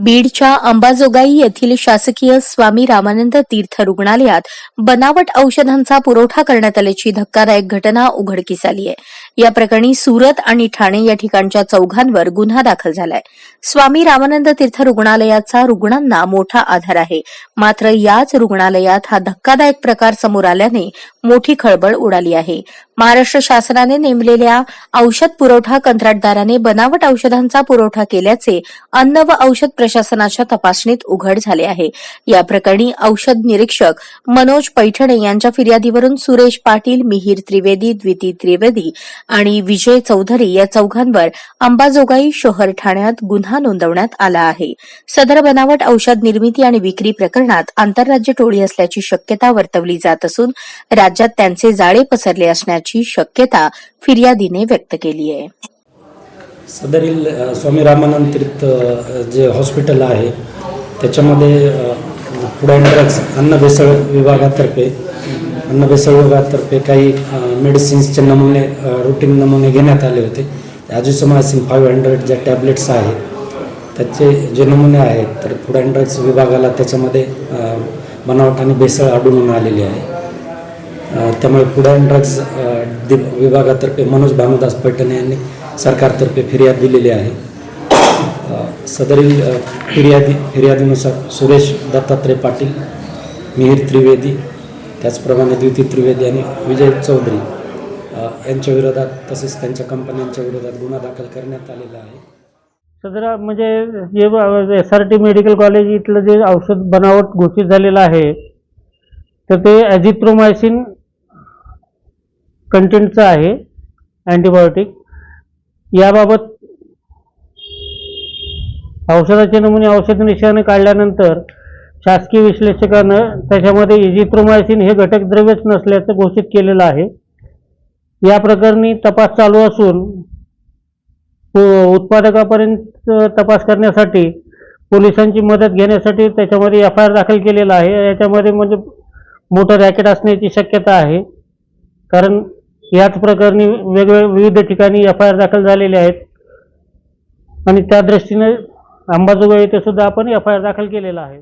बीडच्या अंबाजोगाई येथील शासकीय स्वामी रामानंद तीर्थ रुग्णालयात बनावट औषधांचा पुरवठा करण्यात आल्याची धक्कादायक घटना उघडकीस आली आहे. या प्रकरणी सुरत आणि ठाणे या ठिकाणच्या चौघांवर गुन्हा दाखल झालाय. स्वामी रामानंद तीर्थ रुग्णालयाचा रुग्णांना मोठा आधार आहे. मात्र याच रुग्णालयात हा धक्कादायक प्रकार समोर आल्याने मोठी खळबळ उडाली आहे. महाराष्ट्र शासनाने नेमलेल्या औषध पुरवठा कंत्राटदाराने बनावट औषधांचा पुरवठा केल्याचे अन्न व औषध प्रशासनाच्या तपासणीत उघड झाले आहे. या प्रकरणी औषध निरीक्षक मनोज पैठणे यांच्या फिर्यादीवरून सुरेश पाटील मिहीर त्रिवेदी द्विती त्रिवेदी आणि विजय चौधरी या चौघांवर अंबाजोगाई शहर ठाण्यात गुन्हा नोंदवण्यात आला आहे. सदर बनावट औषध निर्मिती आणि विक्री प्रकरणात आंतरराज्य टोळी असल्याची शक्यता वर्तवली जात असून राज्यात त्यांचे जाळे पसरले असण्याची शक्यता फिर्यादीने व्यक्त केली आहे. सदरील स्वामी रामानंद तीर्थ जे हॉस्पिटल आहे त्याच्यामध्ये फूड अँड ड्रग्स अन्न भेसळ विभागातर्फे अन्न भेसळ विभागातर्फे काही मेडिसिन्सचे नमुने रुटीन नमुने घेण्यात आले होते. ॲजिसोमायसिन फाईव्ह हंड्रेड ज्या टॅबलेट्स आहेत त्याचे जे नमुने आहेत तर फूड अँड ड्रग्स विभागाला त्याच्यामध्ये बनावट आणि भेसळ आढळून आलेली आहे. त्यामुळे फूड अँड ड्रग्ज दि- विभागातर्फे मनोज भानुदास पैठणे यांनी सरकारतर्फे फिर्याद दिलेली आहे. सदरील फिर्यादी फिर्यादीनुसार सुरेश दत्तात्रय पाटील मिहीर त्रिवेदी त्याचप्रमाणे द्विती त्रिवेदी आणि विजय चौधरी यांच्या विरोधात तसेच त्यांच्या कंपन्यांच्या विरोधात गुन्हा दाखल करण्यात आलेला आहे. सदरा म्हणजे जे S R T medical college इथलं जे औषध बनावट घोषित झालेलं आहे तर ते ॲझिथ्रोमायसिन कंटेंटचं आहे अँटीबायोटिक याबाबत औषधाचे नमुने औषध निशाने काढल्यानंतर शासकीय विश्लेषकानं त्याच्यामध्ये इजिथ्रोमायसिन हे घटक द्रव्यच नसल्याचं घोषित केलेलं आहे. या प्रकरणी तपास चालू असून उत्पादकापर्यंत तपास करण्यासाठी पोलिसांची मदत घेण्यासाठी त्याच्यामध्ये एफ आय आर दाखल केलेला आहे. याच्यामध्ये म्हणजे मोठं रॅकेट असण्याची शक्यता आहे. कारण याच प्रकरणी वेगवेगळ्या विविध ठिकाणी एफ आय आर दाखल झालेले आहेत. आणि त्या दृष्टीने अंबाजोगाई येथे सुद्धा आपण एफ आय आर दाखल केलेला आहे.